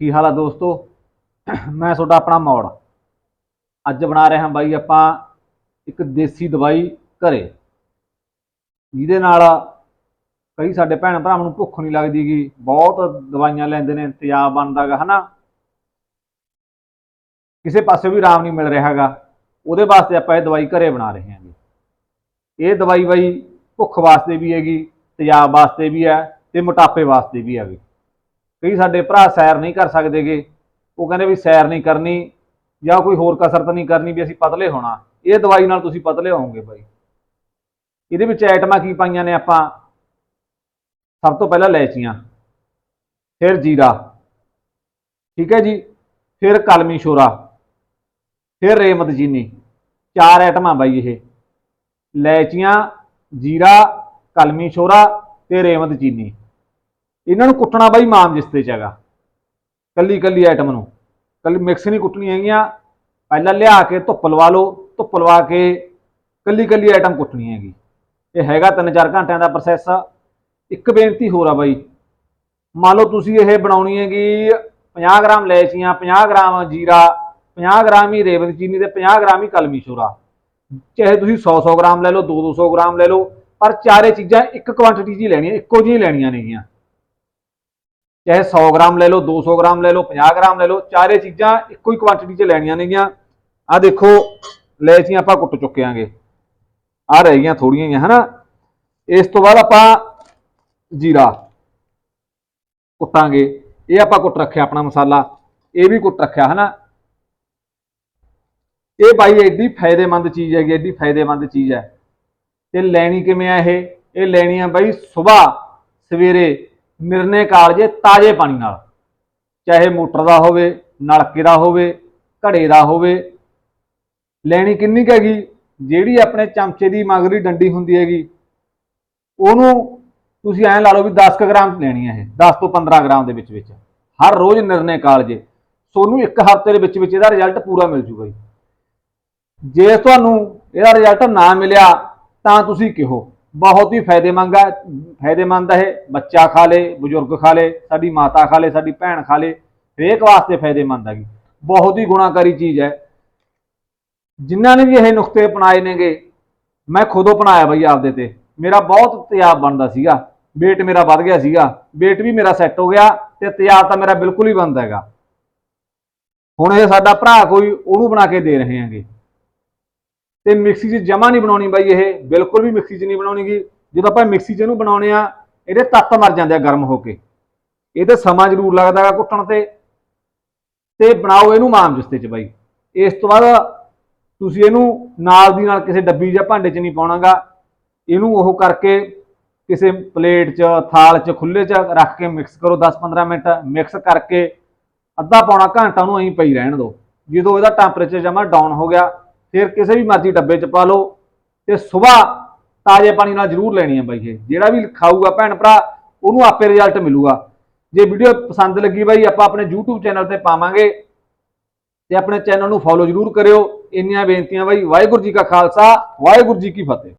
ਕੀ ਹਾਲ ਆ ਦੋਸਤੋ? ਮੈਂ ਤੁਹਾਡਾ ਆਪਣਾ ਮੌੜ। ਅੱਜ ਬਣਾ ਰਹੇ ਹਾਂ ਬਾਈ ਆਪਾਂ ਇੱਕ ਦੇਸੀ ਦਵਾਈ ਘਰੇ। ਜਿਹਦੇ ਨਾਲ ਕਈ ਸਾਡੇ ਭੈਣ ਭਰਾਵਾਂ ਨੂੰ ਭੁੱਖ ਨਹੀਂ ਲੱਗਦੀਗੀ ਬਹੁਤ ਦਵਾਈਆਂ ਲੈਂਦੇ ਨੇ, ਤੇਜ਼ਾਬ ਬਣਦਾਗਾ ਹਨਾ? ਕਿਸੇ ਪਾਸੇ ਵੀ ਆਰਾਮ ਨਹੀਂ ਮਿਲ ਰਿਹਾਗਾ ਉਹਦੇ ਵਾਸਤੇ ਆਪਾਂ ਇਹ ਦਵਾਈ ਘਰੇ ਬਣਾ ਰਹੇ ਹਾਂ ਜੀ ਇਹ ਦਵਾਈ ਬਾਈ ਭੁੱਖ ਵਾਸਤੇ ਵੀ ਹੈਗੀ, ਤੇਜ਼ਾਬ ਵਾਸਤੇ ਵੀ ਹੈ ਤੇ ਮੋਟਾਪੇ ਵਾਸਤੇ ਵੀ ਹੈਗੀ। ਕਈ ਸਾਡੇ ਭਰਾ ਸੈਰ ਨਹੀਂ ਕਰ ਸਕਦੇਗੇ। ਉਹ ਕਹਿੰਦੇ ਵੀ ਸੈਰ ਨਹੀਂ ਕਰਨੀ ਜਾਂ ਕੋਈ ਹੋਰ ਕਸਰਤ ਨਹੀਂ ਕਰਨੀ ਵੀ ਅਸੀਂ ਪਤਲੇ ਹੋਣਾ। ਇਹ ਦਵਾਈ ਨਾਲ ਤੁਸੀਂ ਪਤਲੇ ਹੋਵੋਗੇ ਬਾਈ। ਇਹਦੇ ਵਿੱਚ ਆਈਟਮਾਂ ਕੀ ਪਾਈਆਂ ਨੇ ਆਪਾਂ? ਸਭ ਤੋਂ ਪਹਿਲਾਂ ਲੈਚੀਆਂ, ਫਿਰ ਜੀਰਾ, ਠੀਕ ਹੈ ਜੀ, ਫਿਰ ਕਲਮੀ ਸ਼ੋਰਾ, ਫਿਰ ਰੇਮਤ ਜੀਨੀ, ਚਾਰ ਆਈਟਮਾਂ ਬਾਈ ਇਹ। ਲੈਚੀਆਂ, ਜੀਰਾ, ਕਲਮੀ ਸ਼ੋਰਾ ਤੇ ਰੇਮਤ ਚੀਨੀ ਇਹਨਾਂ ਨੂੰ ਕੁੱਟਣਾ ਬਾਈ ਮਾਮ ਜਿਸਤੇ ਚ ਹੈਗਾ। ਕੱਲੀ ਕੱਲੀ ਆਈਟਮ ਨੂੰ। ਕੱਲੀ ਮਿਕਸ ਨਹੀਂ ਕੁੱਟਣੀ ਹੈਗੀਆਂ। ਪਹਿਲਾਂ ਲਿਆ ਕੇ ਧੁੱਪ ਲਵਾ ਲਓ। ਧੁੱਪ ਲਵਾ ਕੇ ਕੱਲੀ ਕੱਲੀ ਆਈਟਮ ਕੁੱਟਣੀ ਹੈਗੀ। ਇਹ ਹੈਗਾ 3-4 ਘੰਟਿਆਂ ਦਾ ਪ੍ਰੋਸੈਸ ਇੱਕ ਬੇਨਤੀ ਹੋਰ ਆ ਬਾਈ। ਮੰਨ ਲਓ ਤੁਸੀਂ ਇਹ ਬਣਾਉਣੀ ਹੈਗੀ 50 ਗ੍ਰਾਮ ਲੈਚੀਆਂ 50 ਗ੍ਰਾਮ ਜੀਰਾ 50 ਗ੍ਰਾਮ ਹੀ ਰੇਵਤ ਚੀਨੀ ਤੇ 50 ਗ੍ਰਾਮ ਹੀ ਕਲਮੀ ਸ਼ੋਰਾ ਚਾਹੇ ਤੁਸੀਂ 100-100 ਗ੍ਰਾਮ ਲੈ ਲਓ 2-200 ਗ੍ਰਾਮ ਲੈ ਲਓ। ਪਰ ਚਾਰੇ ਚੀਜ਼ਾਂ ਇੱਕ ਕੁਆਂਟੀਟੀ 'ਚ ਹੀ ਲੈਣੀਆਂ, ਇੱਕੋ ਜਿਹੀਆਂ ਲੈਣੀਆਂ ਨੇਗੀਆਂ। ਚਾਹੇ 100 ਗ੍ਰਾਮ ਲੈ ਲਓ 200 ਗ੍ਰਾਮ ਲੈ ਲਓ 50 ਗ੍ਰਾਮ ਲੈ ਲਓ, ਚਾਰੇ ਚੀਜ਼ਾਂ ਇੱਕੋ ਹੀ ਕੁਆਂਟੀਟੀ 'ਚ ਲੈਣੀਆਂ ਨੇਗੀਆਂ। ਆ ਦੇਖੋ ਲੈਚੀਆਂ ਆਪਾਂ ਕੁੱਟ ਚੁੱਕੇ ਆਂਗੇ। ਆ ਰਹਿ ਗਈਆਂ ਥੋੜੀਆਂ ਹੀ ਹਨਾ? ਇਸ ਤੋਂ ਬਾਅਦ ਆਪਾਂ ਜੀਰਾ ਕੁੱਟਾਂਗੇ। ਇਹ ਆਪਾਂ ਕੁੱਟ ਰੱਖਿਆ ਆਪਣਾ ਮਸਾਲਾ। ਇਹ ਵੀ ਕੁੱਟ ਰੱਖਿਆ, ਹਨਾ? ਇਹ ਬਾਈ ਐਡੀ ਫਾਇਦੇਮੰਦ ਚੀਜ਼ ਹੈਗੀ, ਐਡੀ ਫਾਇਦੇਮੰਦ ਚੀਜ਼ ਹੈ। ਤੇ ਲੈਣੀ ਕਿਵੇਂ ਆ ਇਹ? ਇਹ ਲੈਣੀ ਆ ਬਾਈ ਸਵੇਰ ਸਵੇਰੇ ਨਿਰਨੇ ਕਾਲਜੇ ਤਾਜ਼ੇ ਪਾਣੀ ਨਾਲ। ਚਾਹੇ ਮੋਟਰ ਦਾ ਹੋਵੇ, ਨਲਕੇ ਦਾ ਹੋਵੇ, ਘੜੇ ਦਾ ਹੋਵੇ, ਲੈਣੀ ਕਿੰਨੀ ਕੁ ਹੈਗੀ, ਜਿਹੜੀ ਆਪਣੇ ਚਮਚੇ ਦੀ ਮਗਰੀ ਡੰਡੀ ਹੁੰਦੀ ਹੈਗੀ, ਉਹਨੂੰ ਤੁਸੀਂ ਐਂ ਲਾ ਲਓ ਵੀ 10 ਕੁ ਗ੍ਰਾਮ ਲੈਣੀ ਹੈ ਇਹ 10 ਤੋਂ 15 ਗ੍ਰਾਮ ਦੇ ਵਿੱਚ ਵਿੱਚ। ਹਰ ਰੋਜ਼ ਨਿਰਣੇ ਕਾਲਜੇ। ਤੁਹਾਨੂੰ ਇੱਕ ਹਫ਼ਤੇ ਦੇ ਵਿੱਚ ਵਿੱਚ ਇਹਦਾ ਰਿਜ਼ਲਟ ਪੂਰਾ ਮਿਲ ਜੂਗਾ ਜੀ। ਜੇ ਤੁਹਾਨੂੰ ਇਹਦਾ ਰਿਜ਼ਲਟ ਨਾ ਮਿਲਿਆ, ਤਾਂ ਤੁਸੀਂ ਕਿਹੋ? ਬਹੁਤ ਹੀ ਫਾਇਦੇਮੰਦ ਹੈ ਫਾਇਦੇਮੰਦ ਹੈ ਇਹ, ਬੱਚਾ ਖਾ ਲੇ, ਬਜ਼ੁਰਗ ਖਾ ਲੇ, ਸਾਡੀ ਮਾਤਾ ਖਾ ਲੇ, ਸਾਡੀ ਭੈਣ ਖਾ ਲੇ, ਹਰੇਕ ਵਾਸਤੇ ਫਾਇਦੇਮੰਦ ਹੈਗੀ ਬਹੁਤ ਹੀ ਗੁਣਾਕਾਰੀ ਚੀਜ਼ ਹੈ। ਜਿਨ੍ਹਾਂ ਨੇ ਵੀ ਇਹ ਨੁਕਤੇ ਅਪਣਾਏ ਨੇਗੇ, ਮੈਂ ਖੁਦ ਅਪਣਾਇਆ ਬਈ ਆਪਦੇ ਤੇ। ਮੇਰਾ ਬਹੁਤ ਤਿਆਬ ਬਣਦਾ ਸੀਗਾ। weight ਮੇਰਾ ਵੱਧ ਗਿਆ ਸੀਗਾ। weight ਵੀ ਮੇਰਾ ਸੈੱਟ ਹੋ ਗਿਆ ਤੇ ਤਿਆਬ ਤਾਂ ਮੇਰਾ ਬਿਲਕੁਲ ਹੀ ਬੰਦ ਹੈਗਾ। ਹੁਣ ਇਹ ਸਾਡਾ ਭਰਾ ਕੋਈ ਉਹਨੂੰ ਬਣਾ ਕੇ ਦੇ ਰਹੇ ਹਾਂਗੇ। ਤੇ ਮਿਕਸੀ 'ਚ ਜਮਾ ਨਹੀਂ ਬਣਾਉਣੀ ਬਾਈ ਇਹ, ਬਿਲਕੁਲ ਵੀ ਮਿਕਸੀ 'ਚ ਨਹੀਂ ਬਣਾਉਣੀਗੀ। ਜਦੋਂ ਆਪਾਂ ਮਿਕਸੀ 'ਚ ਇਹਨੂੰ ਬਣਾਉਣੇ ਆ, ਇਹਦੇ ਤੱਤ ਮਰ ਜਾਂਦੇ ਆ ਗਰਮ ਹੋ ਕੇ। ਇਹ ਤੇ ਸਮਾਂ ਜ਼ਰੂਰ ਲੱਗਦਾ ਹੈ ਕੁੱਟਣ ਤੇ। ਤੇ ਬਣਾਓ ਇਹਨੂੰ ਮਾਮ ਜਿਸਤੇ 'ਚ ਬਾਈ। ਇਸ ਤੋਂ ਬਾਅਦ ਤੁਸੀਂ ਇਹਨੂੰ ਨਾਲ ਦੀ ਨਾਲ ਕਿਸੇ ਡੱਬੀ ਜਾਂ ਭਾਂਡੇ 'ਚ ਨਹੀਂ ਪਾਉਣਾਗਾ ਇਹਨੂੰ ਉਹ ਕਰਕੇ ਕਿਸੇ ਪਲੇਟ 'ਚ, ਥਾਲ 'ਚ ਖੁੱਲੇ 'ਚ ਰੱਖ ਕੇ ਮਿਕਸ ਕਰੋ 10-15 ਮਿੰਟ। ਮਿਕਸ ਕਰਕੇ ਅੱਧਾ ਪੌਣਾ ਘੰਟਾ ਉਹਨੂੰ ਐਂ ਪਈ ਰਹਿਣ ਦਿਓ। ਜਦੋਂ ਇਹਦਾ ਟੈਂਪਰੇਚਰ ਜਮਾ ਡਾਊਨ ਹੋ ਗਿਆ ਫਿਰ ਕਿਸੇ ਵੀ ਮਰਜ਼ੀ ਡੱਬੇ 'ਚ ਪਾ ਲਓ ਤੇ ਸਵੇਰ ਤਾਜ਼ੇ ਪਾਣੀ ਨਾਲ ਜ਼ਰੂਰ ਲੈਣੀ ਹੈ ਬਾਈ ਇਹ। ਜਿਹੜਾ ਵੀ ਖਾਊਗਾ ਭੈਣ ਭਰਾ, ਉਹਨੂੰ ਆਪੇ ਰਿਜ਼ਲਟ ਮਿਲੂਗਾ। ਜੇ ਵੀਡੀਓ ਪਸੰਦ ਲੱਗੀ ਬਾਈ, ਆਪਾਂ ਆਪਣੇ YouTube ਚੈਨਲ ਤੇ ਪਾਵਾਂਗੇ ਤੇ ਆਪਣੇ ਚੈਨਲ ਨੂੰ ਫੋਲੋ ਜ਼ਰੂਰ ਕਰਿਓ। ਇੰਨੀਆਂ ਬੇਨਤੀਆਂ ਬਾਈ, ਵਾਹਿਗੁਰੂ ਜੀ ਕਾ ਖਾਲਸਾ, ਵਾਹਿਗੁਰੂ ਜੀ ਕੀ ਫਤਿਹ।